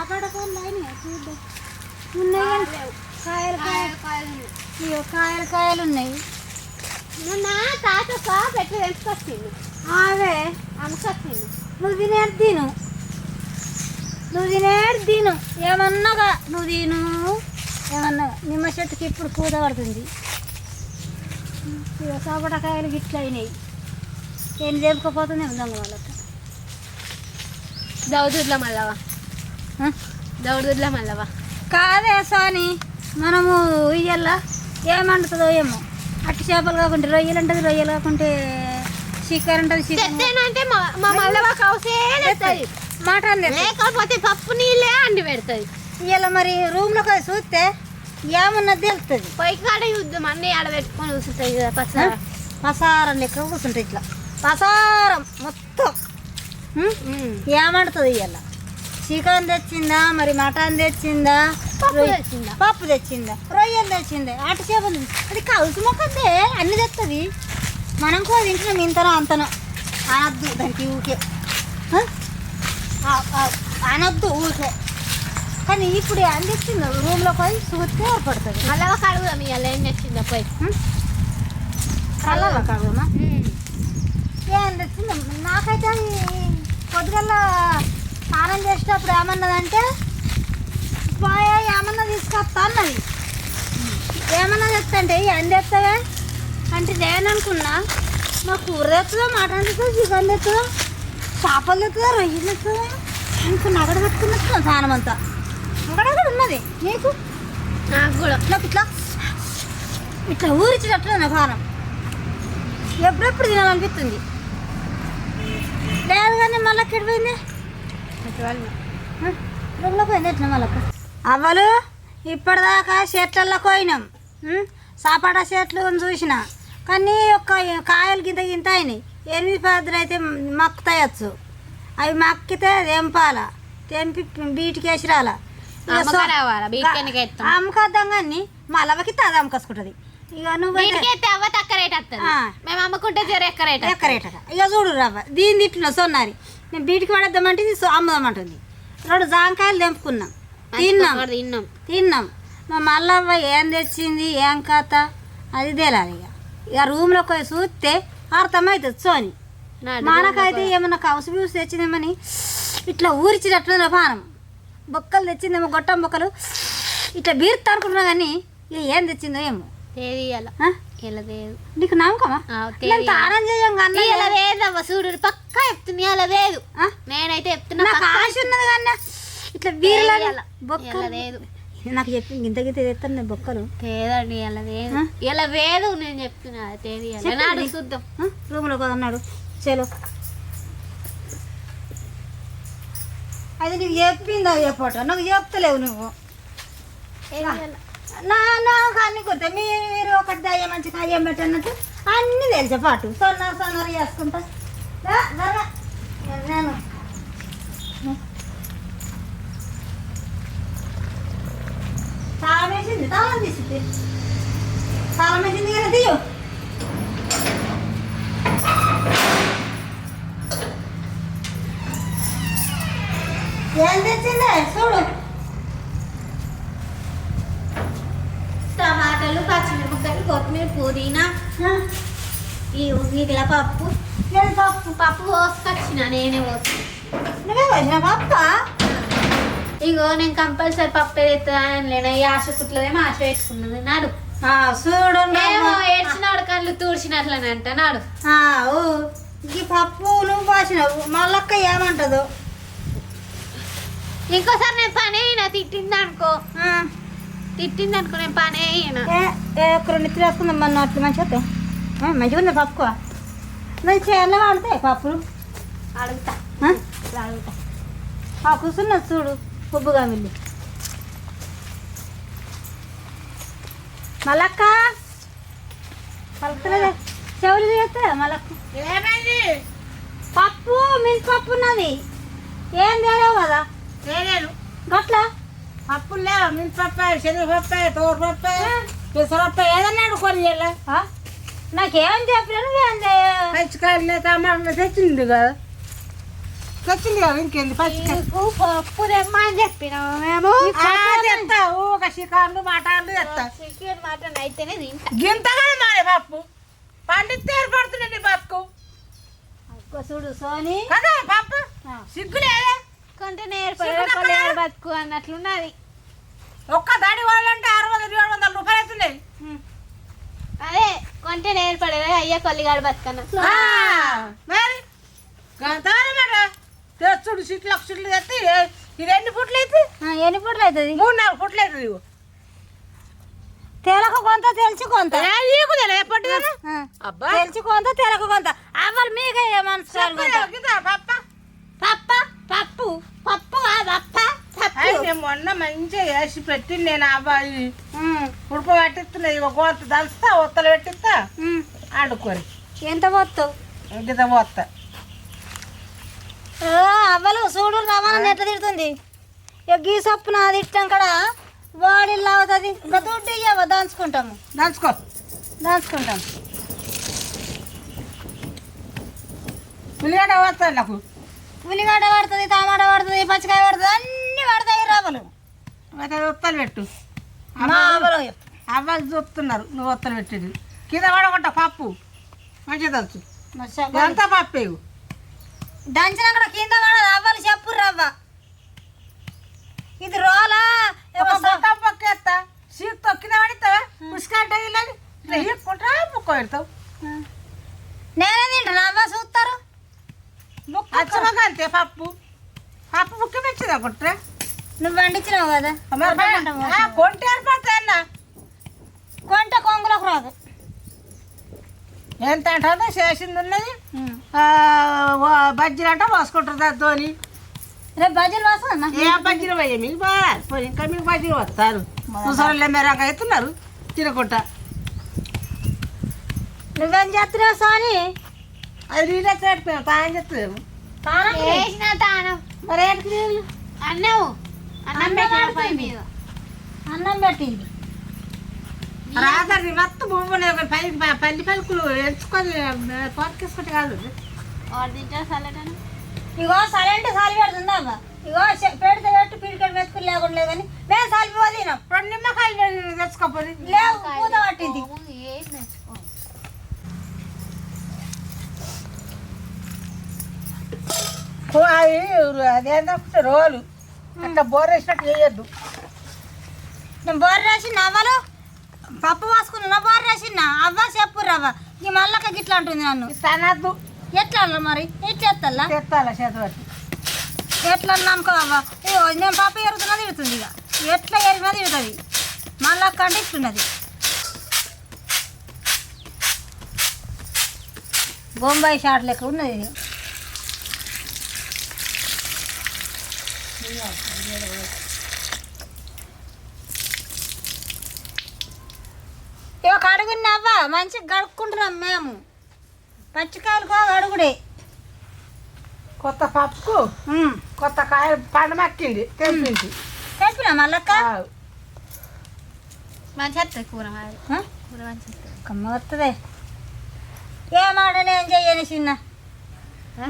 అక్కడ అయినాయి చూద్దాం ఉన్నాయి కాయలు కాయలు కాయలు ఉన్నాయి. ఇగో కాయలు కాయలు ఉన్నాయి మొన్న తాత ఒక ఎట్లా తెంపుకొచ్చిండు అవే అనుకొచ్చింది నువ్వు తినేది తిను నువ్వు తినేది తిను ఏమన్నాగా నువ్వు తిను ఏమన్నా నిమ్మ చెట్టుకి ఇప్పుడు కూద పడుతుంది ఇక సోపటకాయలు గిట్ల అయినాయి ఏం లేకపోతుంది దొంగ వాళ్ళకి దౌదుర్ల మల్లవా దౌదుర్ల మల్లవా కాదే సాని మనము ఇయ్యాల ఏమంటుందో ఏమో. అట్టి చేపలు కాకుంటే రొయ్యలు ఉంటుంది రొయ్యలు కాకుంటే చికెన్ ఉంటుంది చికెన్ తెచ్చేనంటే మా మా మల్లవ కౌసే మటన్ లేకపోతే పప్పు నీళ్ళే అండి పెడుతుంది. ఇవాళ మరి రూమ్లోకి చూస్తే ఏమన్నది తెలుస్తుంది పొయ్యి కాడ యుద్ధం అన్నీ ఆడ పెట్టుకొని కూర్చుంటాయి కదా పచ్చ పసారం లెక్క కూర్చుంటాయి ఇట్లా. పసారం మొత్తం? ఏమంటుంది ఇవాళ చికెన్ తెచ్చిందా? మరి మటన్ తెచ్చిందా? పప్పు తెచ్చిందా? పప్పు తెచ్చిందా? రొయ్యలు తెచ్చిందా? అటు చేపలు? అది కలుసు మొక్కదే అన్ని తెస్తుంది మనం కూడా తింటున్నాం ఇంతనో అంతనో. అనొద్దు దానికి ఊకే అనొద్దు ఊకే కానీ ఇప్పుడు ఏం తెచ్చిందో? రూమ్లో పోయి చూస్తే పడుతుంది మల్లవ కడుగుదాం ఇవాళ ఏం తెచ్చిందో పోయి. కళ్ళ కాదమ్మా ఏం తెచ్చింది? నాకైతే అది పొద్దుగల స్నానం చేసేటప్పుడు ఏమన్నదంటే పోయా ఏమన్నా తీసుకొస్తా అన్నది. ఏమన్నా తెస్తంటే ఏం తెస్తావే అంటే నేను అనుకున్నా మా కూర తెస్తుందా మటన్ తెస్తుందా చికెన్ తెస్తుందా చేపలు తెస్తుందా రొయ్యలు తెస్తుందా అనుకున్నా అక్కడ పెట్టుకున్నట్టు స్నానం అంతా? అక్కడక్కడ ఉన్నది. నీకు? నాకు కూడా. నాకు ఇట్లా. ఇట్లా ఊరిచ్చినట్లు నా భారం ఎప్పుడెప్పుడు తినాలనిపిస్తుంది? లేదు కానీ మళ్ళీ ఎక్కడ పోయింది? రూమ్లో పోయింది ఎట్లా మళ్ళీ అవ్వలు ఇప్పటిదాకా చెట్లలో పోయినాం? సాపాట చెట్లు చూసిన. కానీ ఒక్క కాయలు గింత గింత అయినాయి. ఎనిమిది పదులు అయితే మక్కుతాయచ్చు అవి మక్కితే తెంపాల. తెంపి బీటికి వేసి రాల అమ్మక రావాలా? బీటికెన్నికి ఎత్తాం అమ్మకద్దాం కానీ మళ్ళీ అది అమ్మకొసుకుంటుంది. ఇక నువ్వు. మేము అమ్ముకుంటే జర ఎక్క రేట్ ఎక్కరేట ఇక చూడు రవ్వ దీని తిట్టిన సొన్నారి నేను బీటికి పడేద్దామంటే అమ్ముదామంటుంది రెండు జాంకాయలు తెంపుకున్నాం. తిన్నాం. తిన్నాం. తిన్నాం. మా మల్లవ్వ ఏం తెచ్చింది ఏం కథ? అది తేలాలి ఇక. ఇక రూమ్లోకి పోయి చూస్తే అర్థమవుతుంది సోని. మనకైతే ఏమన్నా కవస బ్యూస్ తెచ్చిందేమని ఇట్లా ఊరిచినట్లు పానం. బొక్కలు తెచ్చిందేమో గొట్టం బొక్కలు. ఇట్లా బీరుతా అనుకుంటున్నా కానీ ఏం తెచ్చిందో ఏమో. తేదీ లేదు. నీకు నమ్మకమా? తానం కన్నా లేదవ్వ చూడు పక్కా చెప్తుంది లేదు. ఆ? నేనైతే చెప్తున్నా ఆశ ఉన్నది కానీ ఇట్లా లేదు. నాకు చెప్పి గింత గింత తెస్తాను నేను బొక్కలు. తేదండి లేదు. లేదు నేను చెప్తున్నా తేదీ. నాడు చూద్దాం? రూమ్లో అన్నాడు చలో. అది నీకు చెప్పిందా చెప్పట నాకు చెప్తలేవు నువ్వు. నా నాకు అన్ని కొత్త మీరు మీరు ఒకటి దయ్యం మంచి కయ్యం పెట్టన్నట్టు అన్నీ తెలిసే పాటు. సొన్నారు సొన్నర చేసుకుంటా. నేను తాళం వేసింది తాళం తీసింది తాళం వేసింది కదా తీయు. ఏం తెచ్చిందే? చూడు టమాటాలు పచ్చిమిరపకాయలు కొత్తిమీర పుదీనా ఈ వీటిల పప్పు? పప్పు. పప్పు పోసుకొచ్చిన నేనే పోసు నువ్వే వచ్చిన పప్ప? ఇగో నేను కంపల్సరీ పప్పు ఎత్తాను ఈ ఆశ కుట్లదేమో ఆశ పెట్టుకున్నది. నాడు. చూడు ఏమో ఏడ్చినాడు కళ్ళు తూడ్చినట్లనంట నాడు. ఈ పప్పు నువ్వు పోసినావు మళ్ళక్క ఏమంటదు? ఇంకోసారి నేను పని అయినా తిట్టింది అనుకో ఆ, తిట్టింది అనుకో నేను పని ఒక్క రెండు ఇద్దరు వేసుకుందాం మన అట్లా మంచిగా వస్తాయి. మంచిగా ఉంది పప్పు? మంచిగా ఎన్న వాడతాయి పప్పులు అడుగుతా. అడుగుతా. ఆ కూర్చున్నది చూడు ఉబ్బుగా మిల్లి. మళ్ళక్క కలుపుతలేదే చెవులు చేస్తే మళ్ళక్క పప్పు మిల్క్ పప్పు ఉన్నది. ఏం తేలేవు కదా? లేదు గట్ల పప్పులు లేవు మినపప్పాయి శనగపప్పాయి తోరపప్పాయి పెసరపప్పాయి ఏదన్నా కొని చేయాలి ఆ? నాకేం చేయ- పచ్చికాయలు టమాటాలు తెచ్చింది కదా. తెచ్చింది కదా ఇంకేంది పచ్చి నీకు పప్పు తెమ్మని చెప్పినాము మేము? తెస్తా ఊక షికార్లు మాటాలు తెస్తా చికెన్ మటన్ అయితేనే గింతగా మారే పప్పు. పండితే ఏర్పడుతుందండి పప్పుకు అక్క చూడు సోని. కదా పప్పు. సిగ్గు లేదా కొంటే నేర్పడే చికెన్ అక్కడ? బతుకు అన్నట్లున్నది. ఒక్క దాడి వాళ్ళంటే ఆరు వందలు ఏడు వందల రూపాయలు అవుతున్నాయి అదే కొంటే నేర్పడే అయ్యా కొల్లిగాడు బతుకన్నట్లు ఆ, మరి? తెచ్చుడు సిట్లు సిట్లు తెచ్చి ఇది ఎన్ని ఫుట్లు అయితే? ఆ, ఎన్ని పుట్లు అవుతుంది? మూడు నాలుగు ఫుట్లు అవుతుంది. తెలకు కొంత తెలిసి కొంత. ఎప్పటికైనా ఆ, అబ్బా. తెలిసి కొంత తెలకు కొంత. అవ్వాలి మీకే మనసు పప్ప. పప్ప పప్పు పప్పు కాదప్ప పప్పు నేను మొన్న మంచిగా వేసి పెట్టింది నేను అబ్బాయి ఉడుపు పెట్టిస్తున్నా ఇక కోత దంచుతా ఒత్తలు పెట్టిస్తా. ఉమ్. ఆడుకోరి. ఎంత పోతావు? ఇంకిత పోతా అవ్వలు చూడు రవాణా ఎట్లా తిడుతుంది. ఇక గీ సప్పున అది ఇట్టం కూడా బాడీలో అవుతుంది ఇంకా దుడ్డు ఇయ్యవ దాంచుకుంటాము. దంచుకో. దాంచుకుంటాం. ఉల్లిగడ్డ పోతాను నాకు. ఉల్లిగడ్డ పడుతుంది టమాటా పడుతుంది పచ్చికాయ పడుతుంది అన్నీ పడతాయి రవ్వలు అయితే ఒత్తలు పెట్టు. మా అవ్వలు అవ్వాలి చూస్తున్నారు నువ్వు ఒత్తలు పెట్టేది. కింద పడగొట్ట పప్పు. మంచిగా దంచు మరి చెప్పాలి. పప్పు ఇవి దంచిన కూడా కింద పడదు అవ్వలు చెప్పు రవ్వ ఇది రోలా? ఏమో ఒక స- సీట్ తొక్కిన పడిస్తావా? పుష్కంటే ఇలాని ఇట్లా ఇక్కుంటా ముక్క పెడతావు. నేనే తింటాను అవ్వ చూస్తారు. అచ్చమగా అంతే పప్పు. పప్పు ముక్క మెచ్చిందా కుట్రా? నువ్వు వండించినావు కదా? కొంటే ఏర్పడతాయి అన్న? కొంట కొంగులకు రాదు. ఎంత అంటుందో చేసింది ఉన్నది. బజ్జీలు అంటే పోసుకుంటారు దాంతోని రేపు బజ్జీలు వస్తుందమ్మా ఏ బజ్జీలు పోయి మీకు బాగా పోయి ఇంకా మీకు బజ్జీలు వస్తారు ముసలి మేరంగా అవుతున్నారు తినకుంటా. నువ్వేం చేస్తున్నావు సాని? అది నీళ్ళే చేడిపోయాం తాను చెప్తాము తానం తానం. మరి అన్నావు అన్నం పెట్టింది. రాత్రి మొత్తం భూములు పల్లి పలుకులు ఎంచుకొని పొరకేసుకుంటే కాదు. ఇగో సరైన సాలి పెడుతుందా ఇగో పెడితే పెట్టు పిడికెట్ మెతుకులు లేకుండా లేదు కానీ మేము సాలి పోదినాం రెండు నిమ్మకాయలు తెచ్చుకోపోయి లేవు పూత పట్టింది. అవి అదేంటే రోలు. అట్లా బోర్ వేసినట్టు చేయొద్దు. నేను బోర్ రాసిన అవ్వలు? పప్పు పోసుకున్నా బోర్ రాసిన అవ్వ చెప్పు రవ్వ ఈ మల్లక గిట్లా అంటుంది నన్ను. తనద్దు ఎట్లా మరి? ఎట్లా ఎత్తల్లా తెత్తాల చేత పట్టి ఎట్లా అనుకో అవ్వ? నేను పప్పు ఎరుగుతున్నా తిడుతుంది ఇక ఎట్లా ఎరిగినా తిడుతుంది. మల్లక్క అంటే ఇట్లున్నది. బొంబాయి షాట్ లెక్క ఉన్నది? ఇక కడుగున్నావా? మంచిగా గడుక్కుంటున్నాం మేము. పచ్చికాయలు కో అడుగుడే. కొత్త పప్పుకు కొత్త కాయ పండమక్కింది తెప్పించి చెప్పినా మల్లక్క మంచి వస్తుంది కూర? కూర మంచి వస్తుంది కమ్మ వస్తుంది ఏ మాట నేను చెయ్యని చిన్న?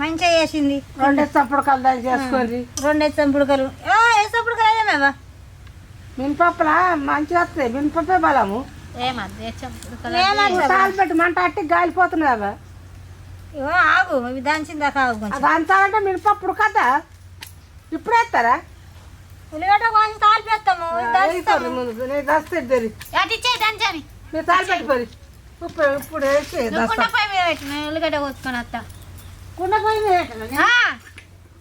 మంచిగా చేసింది. రెండు చప్పుడు కలదాలు చేసుకోండి. రెండు ఎత్తంపుడుకలు వేసప్పుడుకలు అయ్యామేవా మినపప్పుల? మంచిగా వస్తాయి. మినపప్పే బలము. తాలు పెట్టి మంట అట్టి గాలిపోతున్నాయి అవి. ఇగో ఆగు ఇవి దంచిన దాకా ఆగు అంతాలంటే మినపప్పుడు కదా ఇప్పుడు వేస్తారా ఉల్లిగడ్డ కొంచెం దంచని. మీరు తాలు పెట్టుకోరి ఉప్పు ఇప్పుడు ఉల్లిగడ్డ కోసుకొని వస్తా. కుండ పోయి?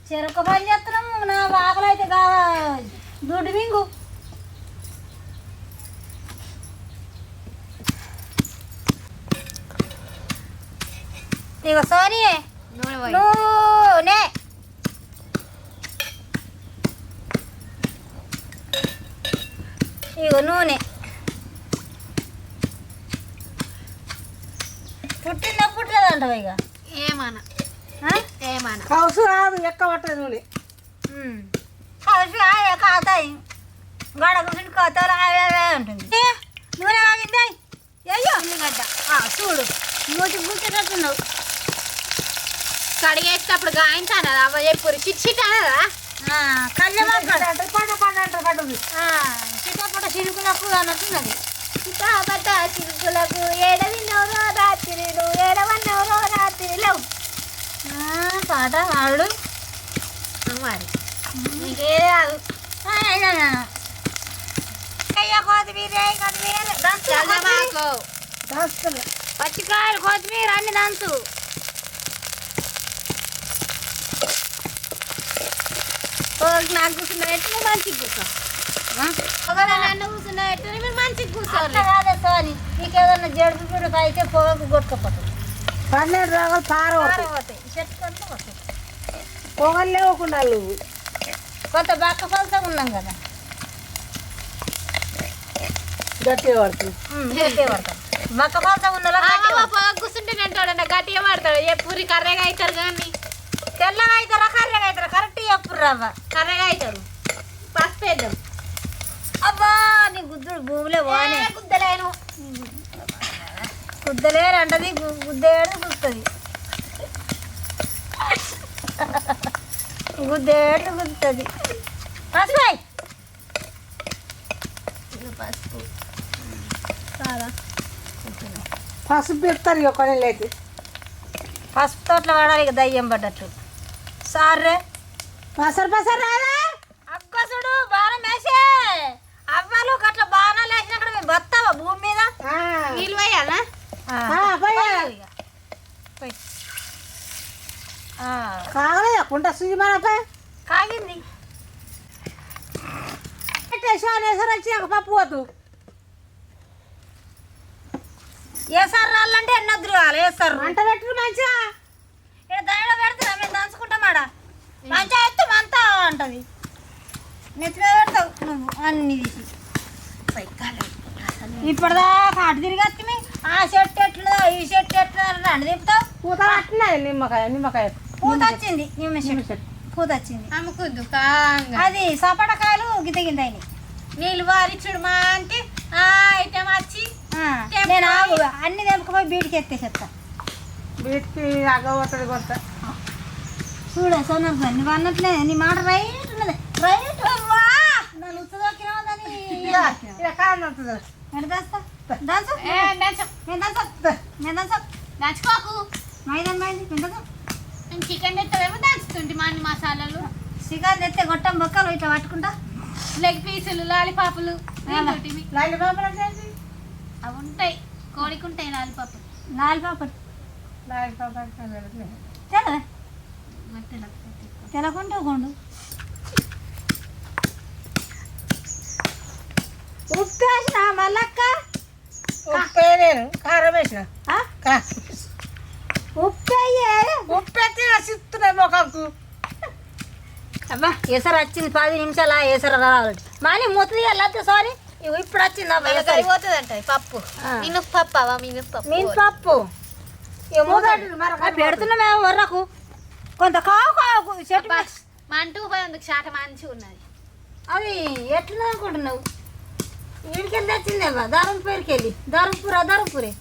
చెరుకు పని చేస్తున్నాము నా ఆకలి అయితే దుడ్డు మింగు ఇగో సోనీ నూనె పోయి నూనె ఇగో నూనె పుట్టిందా పుట్టలేదంటావా ఇక ఏమన్నా? ఏమన్నా? కౌసు రాదు ఎక్క పట్టదు నూనె ఆయే కాతాయి గడ కూర్చుని కోతలు అవే ఉంటుంది నూనె ఆగింది అయ్యో ఉల్లిగడ్డ ఆ, చూడు. నూటి గుర్చేటట్టున్నావు కడిగేసేటప్పుడు గాయంతాను అవ్వ ఎప్పుడు చిట్ చిట్ అనదా కళ్యాణ పంట పంట అంటారు పడ్డది సీతాపట చిరుకులకు అన్నట్టున్నది సీతాపట చిరుకులకు రాత్రిలు ఏడవన్నవరో రాత్రిలో ఆ, పాట వాడు మరి నీకే అయినా. అయ్యా కొత్తిమీర. పచ్చికాయలు కొత్తిమీర అన్ని దంచు. నాకు కూర్చున్నట్టు మంచిగా కూర్చో. నన్ను కూర్చున్నట్టు మీరు మంచిగా కూర్చోరు కాదే నీకేదన్నా జడుపు పిడుపు అయితే పొగకు కొట్టుకుపోతుంది పన్నెండు రోజులు పారవుతాయి పారపోతాయి చెట్టు కొంత పోతాయి. పొగలు లేవకుండా నువ్వు కొంత బక్క ఫలితం ఉన్నాం కదా. గట్టిగా పడుతుంది పడతాం బక్క ఫలితం ఉన్న పొగ కూర్చుంటే గట్టిగా పడతాడు. ఎప్పుడు కర్రెగా అవుతారు కానీ. తెల్లగా అవుతారా కర్రెగా అవుతారా? కరెక్ట్ ఎప్పుడు రవ్వ. కర్రెగా అవుతారు. పసుపు వేద్దాం. అబ్బా నీ గుద్దుడు భూమిలో పోనే. ఏ, గుద్దలేరు అంటది గు- గుద్దేడు గుస్తుంది గుద్దేడు గుద్దుతుంది. పసిబాయ్ పసుపు. పసుపు పెడతారు ఇక కొన్ని లేచి పసుపు తోటలో వాడాలి ఇక దయ్యం పడ్డట్లు సార్రే పసరు పసరు రాదా అక్కసుడు బాణం వేసే. అవ్వలు గట్ల బాణాలు వేసినక్కడ మేము బతావా భూమి మీద? ఆ, కాగలేదా కుంట సుజి మనపై కాగింది స్టేషన్ వచ్చినాక పప్పు పోతు ఏ సార్ రాళ్ళంటే ఎన్నొద్దురు కావాలి ఏ సార్ వంట పెట్టు మంచిగా ఇక్కడ దానిలో పెడతారా మేము దంచుకుంటామాడ పంచాయత్తు అంతా అంటది నెత్తిన పెడతావు నువ్వు అన్ని తీసి ఇప్పటిదాకా అటు తిరిగి ఆ చెట్టు ఎట్లా ఈ చెట్టు ఎట్లా అని రెండు తిప్పుతావు. పూత పట్టినది నిమ్మకాయ నిమ్మకాయ. పూత వచ్చింది. నిమ్మ చెట్టు పూత వచ్చింది. అమ్ముకుందు అది సపటకాయలు గింత అయినాయి నీళ్ళు వారిచ్చుడు మా అంటే ఆ ఐటమ్ వచ్చి నేను ఆగు అన్ని తెంపుకుపోయి బీడికి ఎత్తేసేస్తా వీటికి అగ్గబోతుంది కొంత. చూడ సోనం సార్ నువ్వు అన్నట్లే నీ మాట రైట్ ఉన్నది. రైట్ నన్ను ఉత్తదొక్కినా ఉందని దాస్తా. ఏ. నేను దాల్చా నేను దాల్చా దంచుకోకు మైదాన్ మైంది పిండదు నేను చికెన్ తెత్తవేమో దంచుతుంటే మా అన్ని మసాలాలు. చికెన్ తెస్తే గొట్టం బొక్కలు ఇట్లా పట్టుకుంటా. లెగ్ పీసులు లాలిపాపులు వీటోటివి. లైన్ పాపలు వచ్చేసి అవి ఉంటాయి. కోడికి ఉంటాయి లాలిపాపులు. లాలిపాపడు లైన్ పాపలు వచ్చేసి తెలవే. మధ్యలో తెలకుంటూ కొండు ఉప్పు వేసిన మల్లక్క ఉప్పే నేను కారం వేసిన. ఆ? ఉప్పు ఉప్పు ఎత్తి సిత్తున్నాయి మొక్కకు అబ్బా ఏసర వచ్చింది పది నిమిషాలు ఏసర రావాలి. మళ్ళీ ముత్తది వెళ్ళద్దు సారీ? ఇప్పుడు వచ్చింది అబ్బా ఏసరి. సరిపోతుంది అంట పప్పు. ఆ. మినుపు పప్పు అవా మినుపు పప్పు మీన్ పప్పు ఇగో మూతడు. ఆ, పెడుతున్నామేమో వర్రకు కొంత కావు కావు చెట్టు మీద. బస్ మా అంటూ పోయేందుకు చాట మంచిగా ఉన్నది. అది ఎట్లా అనుకుంటున్నావు వీడికెళ్ళి తెచ్చింది అబ్బా ధర్మపూరికి వెళ్ళి ధర్మపూర ధర్మపురి.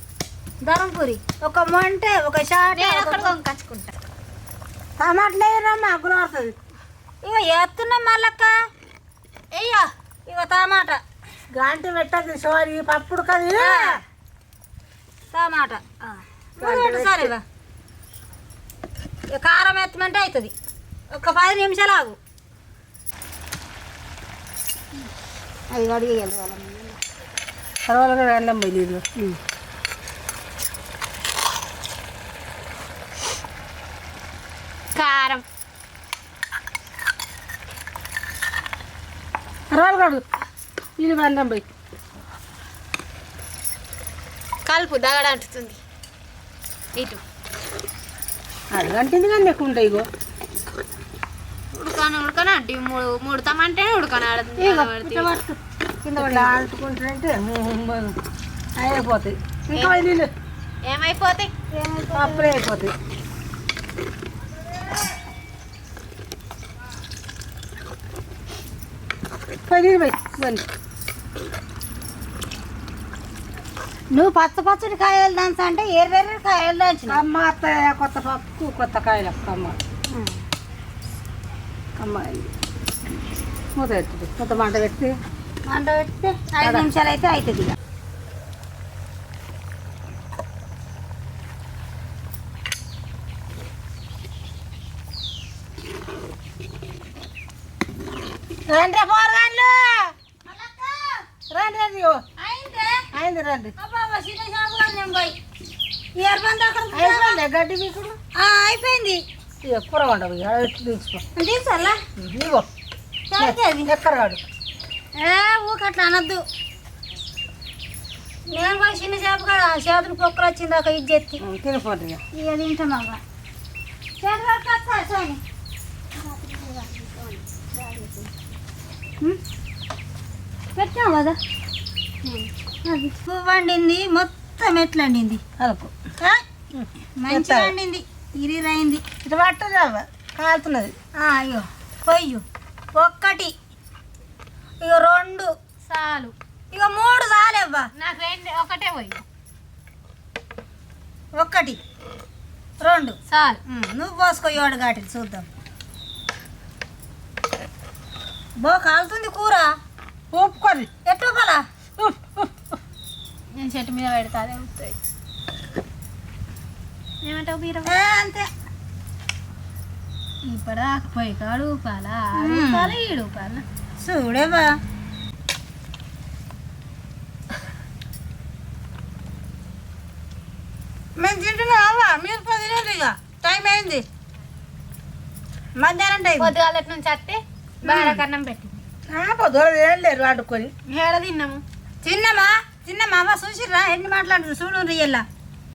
ధర్మపురి. ఒక మొంటే ఒక షాట్ కొనుకొచ్చుకుంటా టమాటలు వేయరమ్మా పడుతుంది ఇగో ఎత్తున్నాం మళ్ళక్క. అయ్యా ఇగో టమాటా గంట పెట్టదు సోరి పప్పుడు కది. టమాటా ఆ. సరే బా. ఇక కారం ఎత్తమంటే అవుతుంది ఒక పది నిమిషాలు ఆగు. అది అడిగేయాలి వాళ్ళని తర్వాత వెళ్ళం పోయి నీళ్ళు. కారం. కాడు నీళ్ళు వెళ్ళం పోయి. కలుపు దగడ అంటుతుంది. ఇటు. అది గంటింది కానీ ఎక్కువ ఉంటాయి ఇగో. ఉడకన ఉడకన అంటే మూడు ముడతామంటే ఉడకన పట్టు కింద అంటుకుంటుంటే అయిపోతాయి. ఇంకా నీళ్ళు ఏమైపోతాయి? అప్పుడే అయిపోతాయి. పోయి నువ్వు పచ్చ పచ్చడి కాయలు దంచ అంటే ఎర్రెర్ర కాయలు దంచిన కమ్మ అత్తయ్య కొత్త పప్పు కొత్త కాయలు కమ్మ కమ్మ మూత ఎత్తుడు మూత మంట పెట్టి. మంట పెడితే ఐదు నిమిషాలు అయితే అవుతుంది ఇక. రండి పోరగాళ్ళు రండి. రండి అయింది? రండి. గడ్డి మీకు అయిపోయింది. ఎక్కువ ఉండవు తీసుకో. అది ఎక్కరాడు ఏ ఊక అట్లా అనొద్దు. నేను కూడా చిన్న చేప కదా చేతులు పొక్కలు వచ్చింది ఒక ఇది చెత్తి. తినిపోతుంది ఇక. చేతులు వస్తా సోని పెట్టావు కదా? పువ్వు వండింది మొత్తం ఎట్లా వండింది? ఆ? మంచిగా వండింది ఇరిరైంది ఇటు పట్టదు కాలుతున్నది. అయ్యో పొయ్యు. ఒక్కటి. ఇక రెండు. చాలు. ఇక మూడు చాలేవ్వా. నాకు రెండు ఒకటే పోయి. ఒక్కటి. రెండు. చాలు. నువ్వు పోసుకో ఏడు గాటిలు చూద్దాం. బో కాలుతుంది కూర. ఊపుకొని ఎట్టు పలా? నేను చెట్టు మీద పెడతా అదే వస్తాయి ఏమంటావు ఏ, అంతే. ఇప్పుడు పోయి కాడు ఊపాల. ఊపాల ఈడు ఊపాల చూడేవా మేము తింటున్నావా మీరు పదిలేదు ఇక టైం అయింది. మధ్యాహ్నం టైం పొద్దుగాల నుంచి వస్తే బాగా కన్నం పెట్టింది. పొద్దున ఏం లేరు వండుకొని. ఏడ తిన్నాము? చిన్నమా చిన్నమా అవ్వ చూసిర్రా? ఎన్ని మాట్లాడుతుంది చూడు రియల్లా